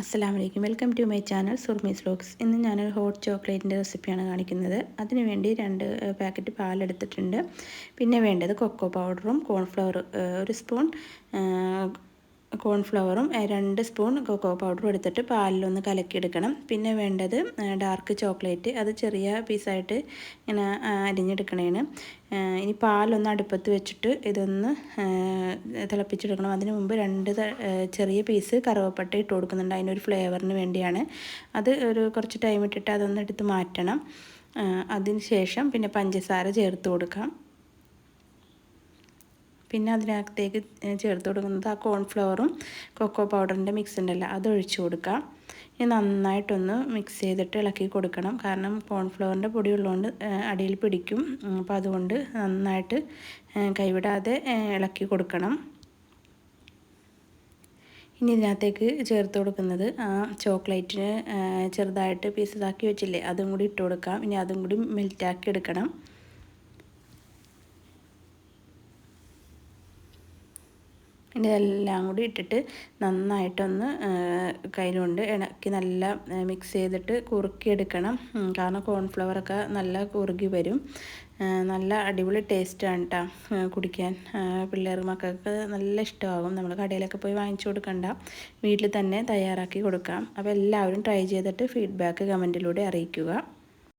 അസ്സാം വലൈക്കും welcome to my channel Surmi's vlogs. ഇന്ന് ഞാനൊരു ഹോട്ട് ചോക്ലേറ്റിന്റെ റെസിപ്പിയാണ് കാണിക്കുന്നത്. അതിനുവേണ്ടി രണ്ട് പാക്കറ്റ് പാലെടുത്തിട്ടുണ്ട്. പിന്നെ വേണ്ടത് കൊക്കോ പൗഡറും കോൺഫ്ലവർ ഒരു സ്പൂൺ കോൺഫ്ലവറും രണ്ട് സ്പൂൺ കൊക്കോ പൗഡറും എടുത്തിട്ട് പാലിലൊന്ന് കലക്കിയെടുക്കണം. പിന്നെ വേണ്ടത് ഡാർക്ക് ചോക്ലേറ്റ്. അത് ചെറിയ പീസായിട്ട് ഇങ്ങനെ അരിഞ്ഞെടുക്കണേന് ഇനി പാലൊന്ന് അടുപ്പത്ത് വെച്ചിട്ട് ഇതൊന്ന് തിളപ്പിച്ചെടുക്കണം. അതിന് മുമ്പ് രണ്ട് ചെറിയ പീസ് കറുവപ്പട്ട ഇട്ട് കൊടുക്കുന്നുണ്ട്. അതിനൊരു ഫ്ലേവറിന് വേണ്ടിയാണ്. അത് ഒരു കുറച്ച് ടൈം ഇട്ടിട്ട് അതൊന്ന് എടുത്ത് മാറ്റണം. അതിന് ശേഷം പിന്നെ പഞ്ചസാര ചേർത്ത് കൊടുക്കാം. പിന്നെ അതിനകത്തേക്ക് ചേർത്ത് കൊടുക്കുന്നത് ആ കോൺഫ്ലവറും കൊക്കോ പൗഡറിന്റെ മിക്സ് ഉണ്ടല്ലോ അത് ഒഴിച്ച് കൊടുക്കാം ഇനി നന്നായിട്ടൊന്ന് മിക്സ് ചെയ്തിട്ട് ഇളക്കി കൊടുക്കണം. കാരണം കോൺഫ്ലവറിന്റെ പൊടി ഉള്ളതുകൊണ്ട് അടിയിൽ പിടിക്കും. അപ്പോൾ അതുകൊണ്ട് നന്നായിട്ട് കൈവിടാതെ ഇളക്കി കൊടുക്കണം. ഇനി ഇതിനകത്തേക്ക് ചേർത്ത് കൊടുക്കുന്നത് ആ ചോക്ലേറ്റിന് ചെറുതായിട്ട് പീസസാക്കി വെച്ചില്ലേ അതും കൂടി ഇട്ട് കൊടുക്കാം. ഇനി അതും കൂടി മെൽറ്റാക്കി എടുക്കണം. ഇതെല്ലാം കൂടി ഇട്ടിട്ട് നന്നായിട്ടൊന്ന് കയ്യിലുണ്ട്. ഇണക്കി നല്ല മിക്സ് ചെയ്തിട്ട് കുറുക്കിയെടുക്കണം. കാരണം കോൺഫ്ലവറൊക്കെ നല്ല കുറുകി വരും. നല്ല അടിപൊളി ടേസ്റ്റാണ് കേട്ടോ കുടിക്കാൻ. പിള്ളേർ മക്കൾക്ക് നല്ല ഇഷ്ടമാകും. നമ്മൾ കടയിലൊക്കെ പോയി വാങ്ങിച്ചു കൊടുക്കണ്ട. വീട്ടിൽ തന്നെ തയ്യാറാക്കി കൊടുക്കാം. അപ്പോൾ എല്ലാവരും ട്രൈ ചെയ്തിട്ട് ഫീഡ്ബാക്ക് കമന്റിലൂടെ അറിയിക്കുക.